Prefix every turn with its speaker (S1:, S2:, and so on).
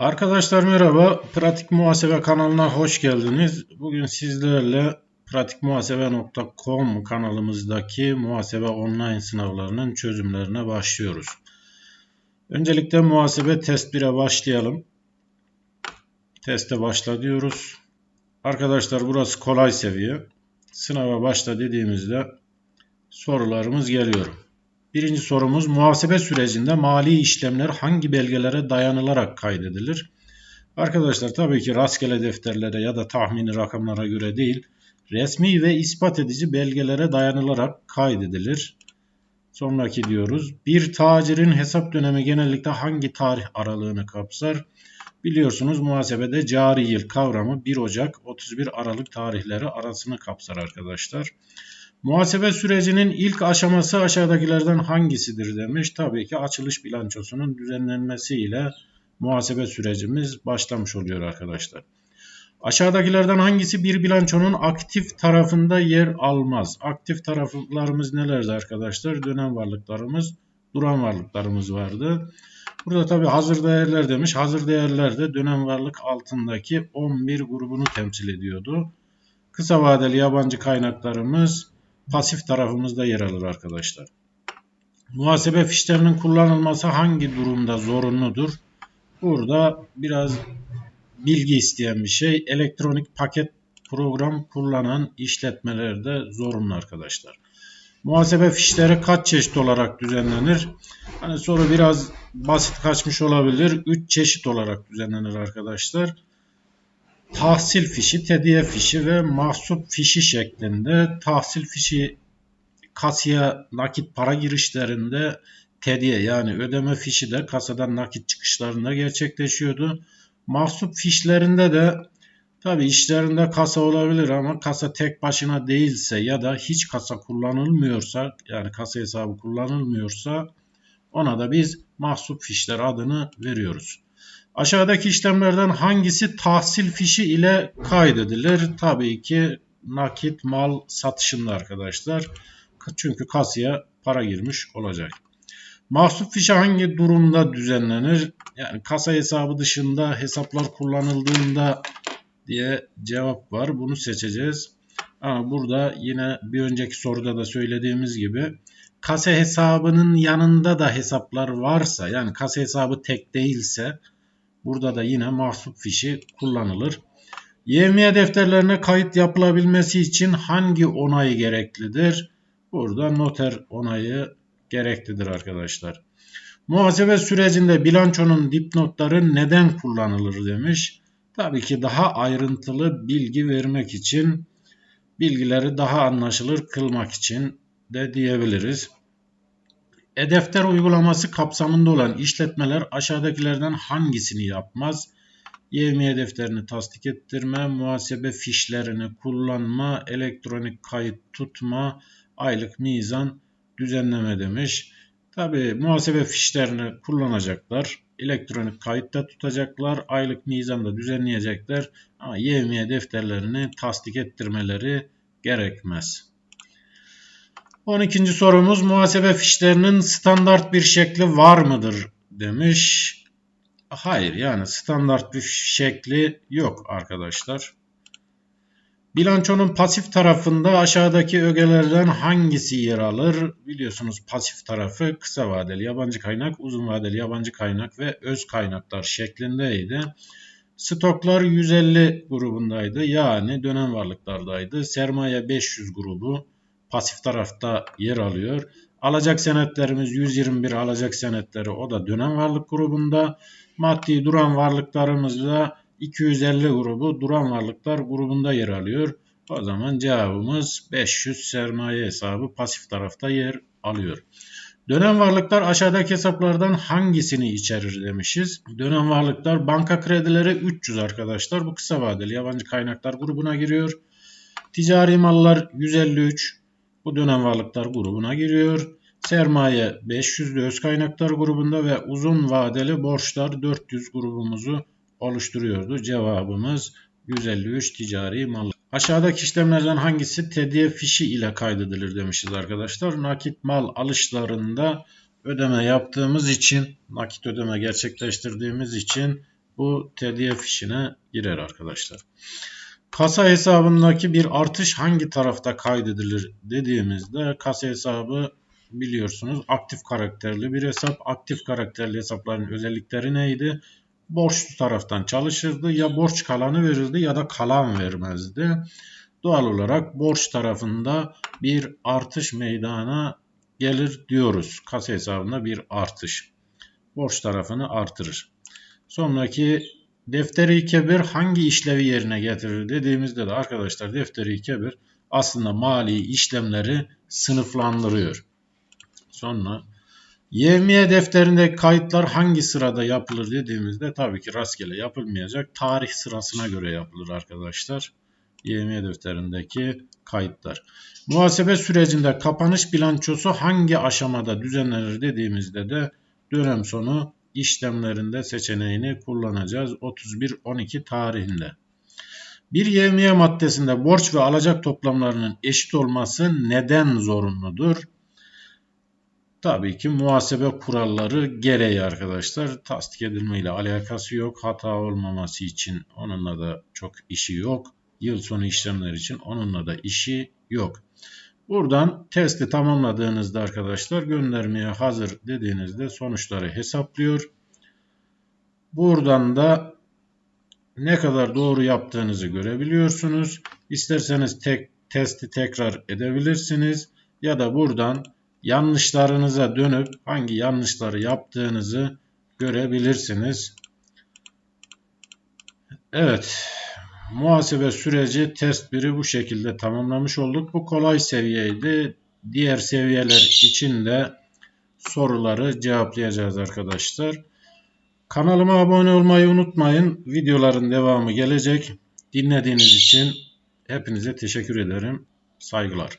S1: Arkadaşlar merhaba. Pratik Muhasebe kanalına hoş geldiniz. Bugün sizlerle pratikmuhasebe.com kanalımızdaki muhasebe online sınavlarının çözümlerine başlıyoruz. Öncelikle muhasebe test 1'e başlayalım. Teste başla diyoruz. Arkadaşlar burası kolay seviye. Sınava başla dediğimizde sorularımız geliyor. Birinci sorumuz muhasebe sürecinde mali işlemler hangi belgelere dayanılarak kaydedilir? Arkadaşlar tabii ki rastgele defterlere ya da tahmini rakamlara göre değil, resmi ve ispat edici belgelere dayanılarak kaydedilir. Sonraki diyoruz. Bir tacirin hesap dönemi genellikle hangi tarih aralığını kapsar? Biliyorsunuz muhasebede cari yıl kavramı 1 Ocak 31 Aralık tarihleri arasını kapsar arkadaşlar. Muhasebe sürecinin ilk aşaması aşağıdakilerden hangisidir demiş. Tabii ki açılış bilançosunun düzenlenmesiyle muhasebe sürecimiz başlamış oluyor arkadaşlar. Aşağıdakilerden hangisi bir bilançonun aktif tarafında yer almaz? Aktif taraflarımız nelerdi arkadaşlar? Dönem varlıklarımız, duran varlıklarımız vardı. Burada tabi hazır değerler demiş. Hazır değerler de dönem varlık altındaki 11 grubunu temsil ediyordu. Kısa vadeli yabancı kaynaklarımız pasif tarafımızda yer alır arkadaşlar. Muhasebe fişlerinin kullanılması hangi durumda zorunludur? Burada biraz bilgi isteyen bir şey. Elektronik paket program kullanan işletmelerde zorunlu arkadaşlar. Muhasebe fişleri kaç çeşit olarak düzenlenir? Hani soru biraz basit kaçmış olabilir. 3 çeşit olarak düzenlenir arkadaşlar tahsil fişi, tediye fişi ve mahsup fişi şeklinde tahsil fişi kasaya nakit para girişlerinde tediye yani ödeme fişi de kasadan nakit çıkışlarında gerçekleşiyordu. Mahsup fişlerinde de tabi işlerinde kasa olabilir ama kasa tek başına değilse ya da hiç kasa kullanılmıyorsa yani kasa hesabı kullanılmıyorsa ona da biz mahsup fişler adını veriyoruz. Aşağıdaki işlemlerden hangisi tahsil fişi ile kaydedilir? Tabii ki nakit mal satışında arkadaşlar. Çünkü kasaya para girmiş olacak. Mahsup fişi hangi durumda düzenlenir? Yani kasa hesabı dışında hesaplar kullanıldığında diye cevap var. Bunu seçeceğiz. Ama burada yine bir önceki soruda da söylediğimiz gibi kasa hesabının yanında da hesaplar varsa yani kasa hesabı tek değilse Burada da yine mahsup fişi kullanılır. Yevmiye defterlerine kayıt yapılabilmesi için hangi onay gereklidir? Burada noter onayı gereklidir arkadaşlar. Muhasebe sürecinde bilançonun dipnotları neden kullanılır demiş. Tabii ki daha ayrıntılı bilgi vermek için, bilgileri daha anlaşılır kılmak için de diyebiliriz. E-defter uygulaması kapsamında olan işletmeler aşağıdakilerden hangisini yapmaz? Yevmiye defterini tasdik ettirme, muhasebe fişlerini kullanma, elektronik kayıt tutma, aylık mizan düzenleme demiş. Tabi muhasebe fişlerini kullanacaklar. Elektronik kayıtta tutacaklar. Aylık mizan da düzenleyecekler. Ama yevmiye defterlerini tasdik ettirmeleri gerekmez. 12. sorumuz muhasebe fişlerinin standart bir şekli var mıdır demiş. Hayır yani standart bir şekli yok arkadaşlar. Bilançonun pasif tarafında aşağıdaki ögelerden hangisi yer alır? Biliyorsunuz pasif tarafı kısa vadeli yabancı kaynak, uzun vadeli yabancı kaynak ve öz kaynaklar şeklindeydi. Stoklar 150 grubundaydı yani dönem varlıklardaydı. Sermaye 500 grubu, pasif tarafta yer alıyor. Alacak senetlerimiz 121 alacak senetleri o da dönem varlık grubunda. Maddi duran varlıklarımız da 250 grubu duran varlıklar grubunda yer alıyor. O zaman cevabımız 500 sermaye hesabı pasif tarafta yer alıyor. Dönem varlıklar aşağıdaki hesaplardan hangisini içerir demişiz. Dönem varlıklar banka kredileri 300 arkadaşlar. Bu kısa vadeli yabancı kaynaklar grubuna giriyor. Ticari mallar 153, bu dönem varlıklar grubuna giriyor. Sermaye 500'lü öz kaynaklar grubunda ve uzun vadeli borçlar 400 grubumuzu oluşturuyordu. Cevabımız 153 ticari mal. Aşağıdaki işlemlerden hangisi tediye fişi ile kaydedilir demişiz arkadaşlar. Nakit mal alışlarında ödeme yaptığımız için, nakit ödeme gerçekleştirdiğimiz için bu TDF işine girer arkadaşlar. Kasa hesabındaki bir artış hangi tarafta kaydedilir dediğimizde kasa hesabı biliyorsunuz aktif karakterli bir hesap. Aktif karakterli hesapların özellikleri neydi? Borçlu taraftan çalışırdı. Ya borç kalanı verirdi ya da kalan vermezdi. Doğal olarak borç tarafında bir artış meydana gelir diyoruz. Kasa hesabında bir artış. Borç tarafını artırır. Sonraki defteri kebir hangi işlevi yerine getirir dediğimizde de arkadaşlar defteri kebir aslında mali işlemleri sınıflandırıyor. Sonra Yevmiye defterinde kayıtlar hangi sırada yapılır dediğimizde tabii ki rastgele yapılmayacak. Tarih sırasına göre yapılır arkadaşlar. Yevmiye defterindeki kayıtlar. Muhasebe sürecinde kapanış bilançosu hangi aşamada düzenlenir dediğimizde de dönem sonu işlemlerinde seçeneğini kullanacağız 31-12 tarihinde. Bir yevmiye maddesinde borç ve alacak toplamlarının eşit olması neden zorunludur? Tabii ki muhasebe kuralları gereği arkadaşlar. Tasdik edilme ile alakası yok. Hata olmaması için onunla da çok işi yok. Yıl sonu işlemler için onunla da işi yok. Buradan testi tamamladığınızda arkadaşlar göndermeye hazır dediğinizde sonuçları hesaplıyor. Buradan da ne kadar doğru yaptığınızı görebiliyorsunuz. İsterseniz tek testi tekrar edebilirsiniz ya da buradan yanlışlarınıza dönüp hangi yanlışları yaptığınızı görebilirsiniz. Evet. Muhasebe süreci test 1'i bu şekilde tamamlamış olduk. Bu kolay seviyeydi. Diğer seviyeler için de soruları cevaplayacağız arkadaşlar. Kanalıma abone olmayı unutmayın. Videoların devamı gelecek. Dinlediğiniz için hepinize teşekkür ederim. Saygılar.